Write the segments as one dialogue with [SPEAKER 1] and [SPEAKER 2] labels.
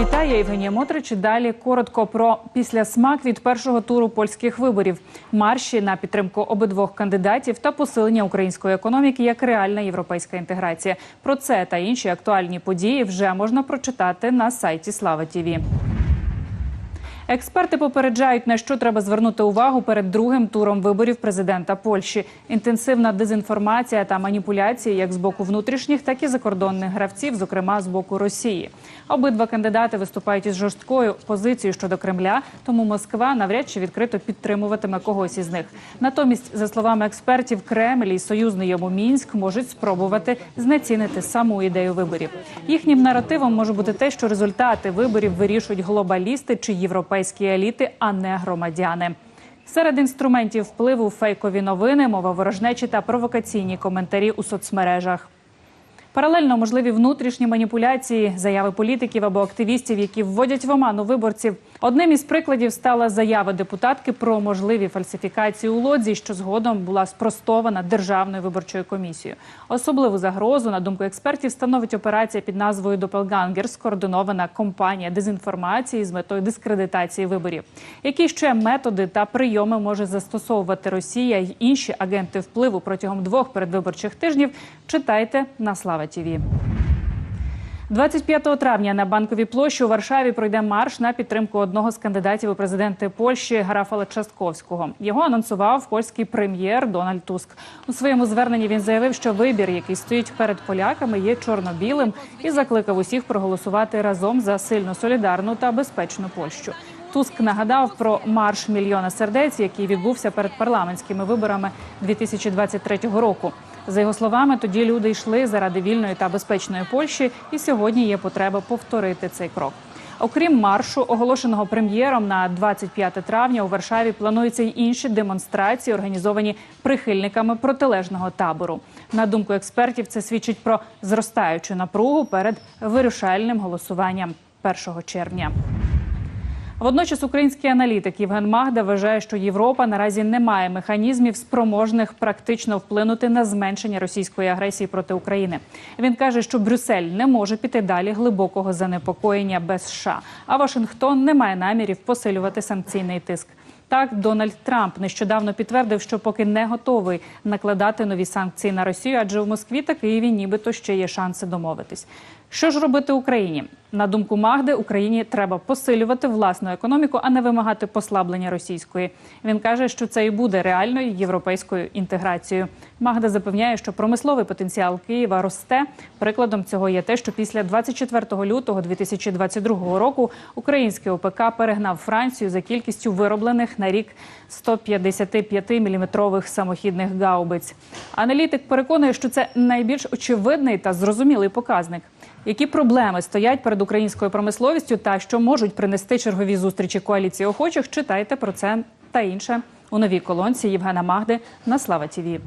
[SPEAKER 1] Вітаю, Євгенія Мотрич. Далі коротко про післясмак від першого туру польських виборів, марші на підтримку обидвох кандидатів та посилення української економіки як реальна європейська інтеграція. Про це та інші актуальні події вже можна прочитати на сайті Слава Тіві. Експерти попереджають, на що треба звернути увагу перед другим туром виборів президента Польщі. Інтенсивна дезінформація та маніпуляції як з боку внутрішніх, так і закордонних гравців, зокрема з боку Росії. Обидва кандидати виступають із жорсткою позицією щодо Кремля, тому Москва навряд чи відкрито підтримуватиме когось із них. Натомість, за словами експертів, Кремль і союзний йому мінськ можуть спробувати знецінити саму ідею виборів. Їхнім наративом може бути те, що результати виборів вирішують глобалісти чи європейські еліти, а не громадяни. Серед інструментів впливу фейкові новини, мова ворожнечі та провокаційні коментарі у соцмережах. Паралельно можливі внутрішні маніпуляції, заяви політиків або активістів, які вводять в оману виборців. Одним із прикладів стала заява депутатки про можливі фальсифікації у лодзі, що згодом була спростована державною виборчою комісією. Особливу загрозу, на думку експертів, становить операція під назвою Допелгангер, скоординована кампанія дезінформації з метою дискредитації виборів. Які ще методи та прийоми може застосовувати Росія й інші агенти впливу протягом двох передвиборчих тижнів? Читайте на Слава Тіві. 25 травня на банковій площі у Варшаві пройде марш на підтримку одного з кандидатів у президенти Польщі Рафала Частковського. Його анонсував польський прем'єр Дональд Туск. У своєму зверненні він заявив, що вибір, який стоїть перед поляками, є чорно-білим, і закликав усіх проголосувати разом за сильну солідарну та безпечну Польщу. Туск нагадав про марш мільйона сердець, який відбувся перед парламентськими виборами 2023 року. За його словами, тоді люди йшли заради вільної та безпечної Польщі, і сьогодні є потреба повторити цей крок. Окрім маршу, оголошеного прем'єром на 25 травня у Варшаві плануються й інші демонстрації, організовані прихильниками протилежного табору. На думку експертів, це свідчить про зростаючу напругу перед вирішальним голосуванням 1 червня. Водночас український аналітик Євген Магда вважає, що Європа наразі не має механізмів спроможних практично вплинути на зменшення російської агресії проти України. Він каже, що Брюссель не може піти далі глибокого занепокоєння без США, а Вашингтон не має намірів посилювати санкційний тиск. Так, Дональд Трамп нещодавно підтвердив, що поки не готовий накладати нові санкції на Росію, адже в Москві та Києві нібито ще є шанси домовитись. Що ж робити Україні? На думку Магди, Україні треба посилювати власну економіку, а не вимагати послаблення російської. Він каже, що це і буде реальною європейською інтеграцією. Магда запевняє, що промисловий потенціал Києва росте. Прикладом цього є те, що після 24 лютого 2022 року український ОПК перегнав Францію за кількістю вироблених на рік 155-мм самохідних гаубиць. Аналітик переконує, що це найбільш очевидний та зрозумілий показник. Які проблеми стоять перед українською промисловістю та що можуть принести чергові зустрічі коаліції охочих? Читайте про це та інше у новій колонці Євгена Магди на Слава Тіві.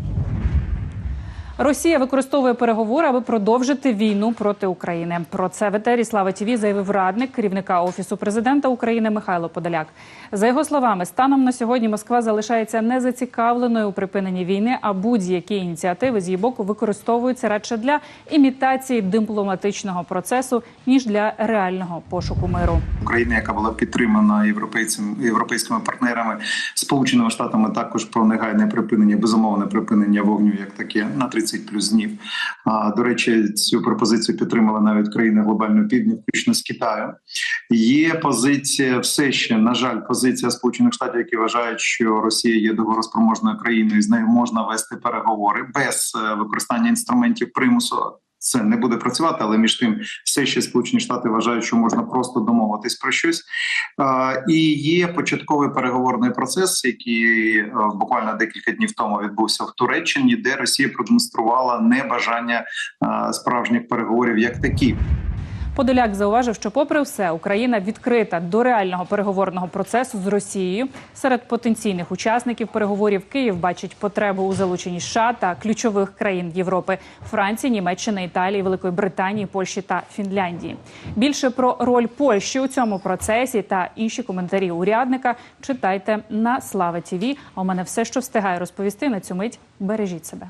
[SPEAKER 1] Росія використовує переговори, аби продовжити війну проти України. Про це в етері Слава Тіві заявив радник керівника офісу президента України Михайло Подоляк. За його словами, станом на сьогодні Москва залишається незацікавленою у припиненні війни, а будь-які ініціативи з її боку використовуються радше для імітації дипломатичного процесу ніж для реального пошуку миру.
[SPEAKER 2] Україна, яка була підтримана європейцями європейськими партнерами, сполученими штатами, також про негайне припинення, безумовне припинення вогню, як таке на 30 плюс днів. А до речі, цю пропозицію підтримали навіть країни глобального півдня, включно з Китаєм. Є позиція, все ще на жаль, позиція Сполучених Штатів, які вважають, що Росія є договороспроможною країною, і з нею можна вести переговори без використання інструментів примусу. Це не буде працювати, але між тим, все ще Сполучені Штати вважають, що можна просто домовитись про щось. І є початковий переговорний процес, який буквально декілька днів тому відбувся в Туреччині, де Росія продемонструвала небажання справжніх переговорів як такі.
[SPEAKER 1] Подоляк зауважив, що, попри все, Україна відкрита до реального переговорного процесу з Росією. Серед потенційних учасників переговорів Київ бачить потребу у залученні США та ключових країн Європи Франції, Німеччини, Італії, Великої Британії, Польщі та Фінляндії. Більше про роль Польщі у цьому процесі та інші коментарі урядника читайте на Слава Тіві. А у мене все, що встигаю розповісти на цю мить. Бережіть себе.